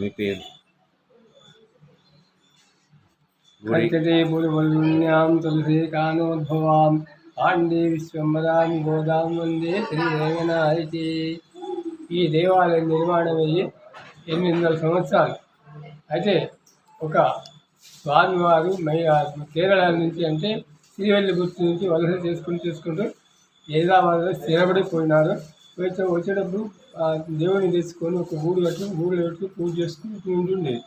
మీ పేరు? గుడి. కల్కటే పురువల్లుణ్యాం తులసి కానోద్భవాం పాండే విశ్వంబరాన్ని గోదాం వందే శ్రీ రేంగనాయకి ఈ దేవాలయం నిర్మాణం అయ్యి ఎనిమిది వందల సంవత్సరాలు. అయితే ఒక స్వామివారు మై కేరళ నుంచి అంటే శ్రీవల్లిపుత్తు నుంచి వలస చేసుకుంటూ చేసుకుంటూ హైదరాబాద్లో స్థిరపడిపోయినారు. వచ్చేటప్పుడు ఆ దేవుని తెచ్చుకొని ఒక ఊరు కట్టి ఊళ్ళో పెట్టి పూజ చేసుకుని ఉంటుండేది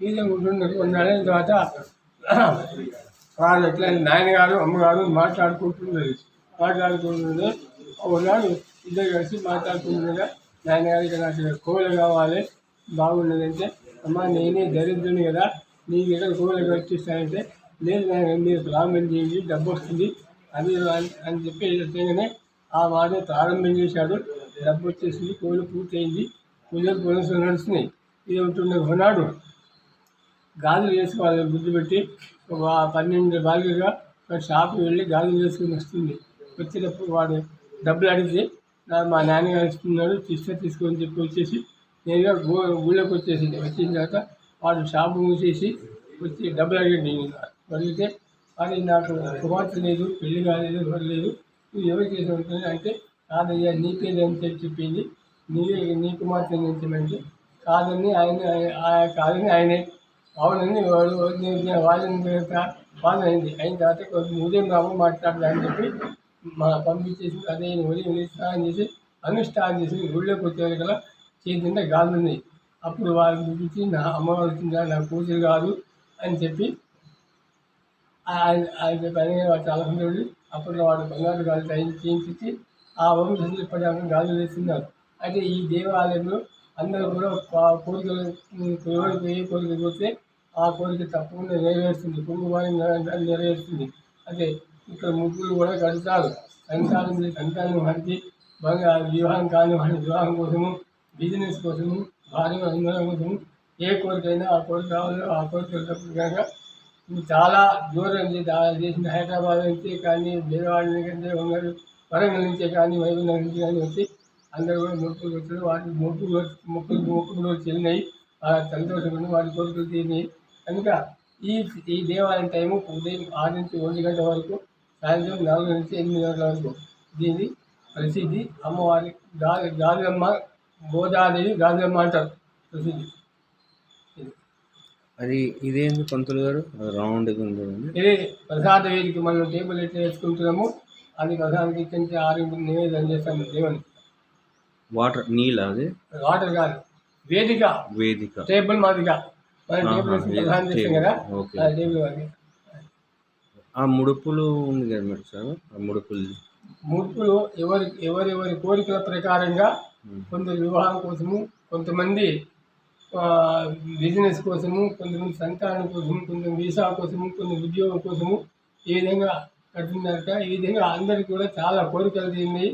ఈ ఉంటుండే. కొన్ని నెలల తర్వాత వాళ్ళు ఎట్లా నాయనగారు అమ్మగారు మాట్లాడుకుంటుండేది మాట్లాడుకుంటుండే. ఒకనాడు ఇద్దరు కలిసి మాట్లాడుకుంటుండగా నాయనగారికి నాకు కోళ్ళు కావాలి బాగున్నదంటే అమ్మ నేనే దరిద్రుని కదా నీకు ఎక్కడ కోళ్ళు కట్టిస్తానంటే లేదు నాయన మీరు ప్రారంభం చేయండి డబ్బు వస్తుంది అది అని- చెప్పి చెప్పగానే ఆ మాట ప్రారంభం చేశాడు. డబ్బు వచ్చేసింది కోళ్ళు పూర్తయింది. పూజలు పునసు నడుస్తున్నాయి. ఇది ఉంటున్న కొనాడు గాజులు వేసుకోవాలి బుద్ధి పెట్టి ఒక పన్నెండు బాలుగా షాప్కి వెళ్ళి గాజులు వేసుకుని వస్తుంది. వచ్చేటప్పుడు వాడు డబ్బులు అడిగితే మా నాన్నగారు ఇస్తున్నాడు తీస్తే తీసుకొని చెప్పి వచ్చేసి నేరుగా గూ ఊళ్ళోకి వచ్చేసింది. వచ్చిన తర్వాత వాడు షాపు మూసేసి వచ్చి డబ్బులు అడిగింది అడిగితే అది నాకు కుమార్తె లేదు పెళ్ళి కాలేదు ఎవరు లేదు ఎవరు చేసి ఉంటుంది అంటే కాదయ్యా నీ పేరు చెప్పి చెప్పింది. నీవే నీ కుమార్తె నుంచి కాదని ఆయన కాదని ఆయనే. అవునని వాడు వాళ్ళని వాళ్ళు అయింది. అయిన తర్వాత కొంచెం ఉదయం రాము మాట్లాడదామని చెప్పి మా పంపించేసి అదే ఉదయం స్నానం చేసి అనుష్ఠానం చేసి ఊళ్ళోకి వచ్చే కదా చేతింటే గాజులు అప్పుడు వాళ్ళని చూపించి నా అమ్మవారు వచ్చిందా? నా కూతురు కాదు అని చెప్పి ఆయన చెప్పి ఆయన చాలా సంతోషం అప్పట్లో వాడు బంగారు గాలి తయారు చేయించి ఆ వంశస్థులు ఇప్పటిదాకా గాజులు వేస్తున్నారు అయితే ఈ దేవాలయంలో అందరూ కూడా కోరికలు ఎవరికి ఏ కోరిక పోతే ఆ కోరిక తప్పకుండా నెరవేరుస్తుంది. కుంకుమారి నెరవేరుస్తుంది. అదే ఇక్కడ ముగ్గురు కూడా కడతారు. సంతానం సంతానం వారికి బాగా వివాహం కాని వారి వివాహం కోసము బిజినెస్ కోసము భార్య అందరం కోసము ఏ కోరికైనా ఆ కోరిక కావాలో ఆ కోరిక తప్పుడు చాలా దూరం నుంచి చేసిన హైదరాబాద్ నుంచి కానీ బీరవాడ నుంచి ఉన్నారు వరంగల్ నుంచే కానీ వైభవ నుంచి కానీ వచ్చి అందరూ కూడా మొక్కులు వచ్చారు వాటి మొక్కులు మొక్కులు మొక్కులు చెల్లినాయి ఆ సంతోషం వారి కోరికలు తీరినాయి కనుక ఈ ఈ దేవాలయం టైము ఉదయం ఆరు నుంచి ఒంటి గంట వరకు సాయంత్రం నాలుగు నుంచి ఎనిమిది గంటల వరకు. దీని ప్రసిద్ధి అమ్మవారి గాలి గాలియమ్మ గోదాదేవి గాలియమ్మ అంటారు ప్రసిద్ధి. అది ఇదేంది పంతులు గారు రౌండ్గా ఉంది. ఇది ప్రసాద వేదిక మనం టేబుల్ ఎట్లా వేసుకుంటున్నాము అది ప్రసాదం ఇచ్చి ఆరు నివేదన చేస్తాము దేవుని వాటర్ నీళ్ళ అది వాటర్ కాదు వేదిక వేదిక టేబుల్ మాదిగా మనం ఆహా, టేబుల్ వేసి వేదిక, ప్రసాదం చేస్తాం టేబుల్. కదా ఓకే. ఆ టేబుల్ మాది ఆ ముడుపులు ఉంది కదా మేడం సార్ ఆ ముడుపులు మూర్ఖులు ఎవరి ఎవరెవరి కోరికల ప్రకారంగా. కొందరు వివాహం కోసము కొంతమంది బిజినెస్ కోసము కొంతమంది సంతానం కోసము కొంచెం వీసా కోసము కొన్ని ఉద్యోగం కోసము ఈ విధంగా కట్టినారట ఈ విధంగా అందరికీ కూడా చాలా కోరికలు తీరినాయి.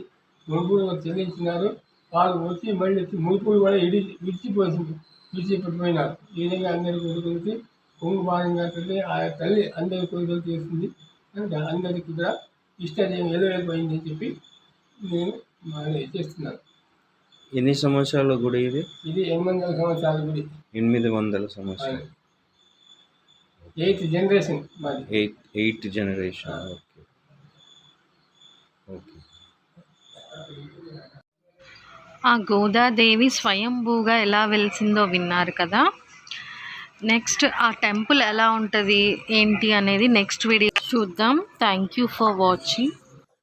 ముగ్గురు చెల్లించినారు. వాళ్ళు వచ్చి మళ్ళీ వచ్చి ముడుపులు కూడా ఇడి విడిచిపోయింది విడిచిపెట్టిపోయినారు. ఈ విధంగా అందరి కోరికలకి కుంకుమారంగా తల్లి ఆ తల్లి అందరి కోరికలు తీరుస్తుంది కనుక అందరికీ కూడా ఇష్టదేవం ఎదురైపోయింది అని చెప్పి నేను చేస్తున్నాను. ఎన్ని సంవత్సరాల గుడి ఇది? ఇది ఎనిమిది వందల సంవత్సరాల గుడి. ఎనిమిది వందల సంవత్సరాలు. ఎయిత్ జనరేషన్ మాది. Eight eighth generation okay okay ఆ గోదాదేవి స్వయంభూగా ఎలా వెలిసిందో విన్నారు కదా. నెక్స్ట్ ఆ టెంపుల్ ఎలా ఉంటుంది? ఏంటి అనేది నెక్స్ట్ వీడియో చూద్దాం. Thank you for watching